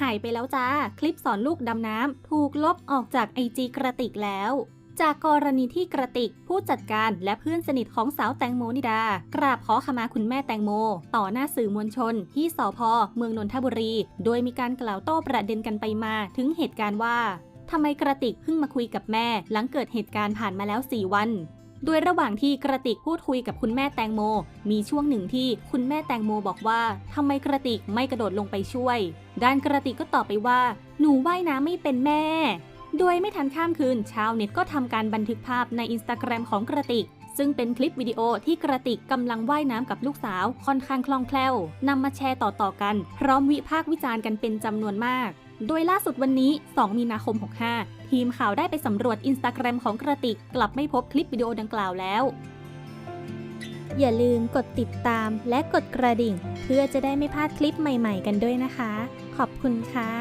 หายไปแล้วจ้า คลิปสอนลูกดำน้ำถูกลบออกจากไอจีกระติกแล้ว จากกรณีที่กระติกผู้จัดการและเพื่อนสนิทของสาวแตงโมนิดา กราบขอขมาคุณแม่แตงโม ต่อหน้าสื่อมวลชน ที่สพเมืองนนทบุรี โดยมีการกล่าวโต้ประเด็นกันไปมาถึงเหตุการณ์ว่าทำไมกระติกเพิ่งมาคุยกับแม่ หลังเกิดเหตุการณ์ผ่านมาแล้ว 4 วัน โดยระหว่างที่กระติกพูดคุยกับคุณแม่แตงโม มีช่วงหนึ่งที่คุณแม่แตงโมบอกว่าทำไมกระติกไม่กระโดดลงไปช่วย ด้านกระติกก็ตอบไปว่า หนูว่ายน้ำไม่เป็นแม่ โดยไม่ทันข้ามคืนชาวเน็ตก็ทำการบันทึกภาพในอินสตาแกรมของกระติกซึ่งเป็นคลิปวิดีโอที่กระติกกำลังว่ายน้ำกับลูกสาวค่อนข้างคล่องแคล่วนำมาแชร์ต่อๆกัน พร้อมวิพากษ์วิจารณ์กันเป็นจำนวนมาก โดยล่าสุดวันนี้ 2 มีนาคม 65 ทีมข่าวได้ไปสำรวจอินสตาแกรมของกระติก กลับไม่พบคลิปวิดีโอดังกล่าวแล้ว อย่าลืมกดติดตามและกดกระดิ่ง เพื่อจะได้ไม่พลาดคลิปใหม่ ๆ กันด้วยนะคะ ขอบคุณค่ะ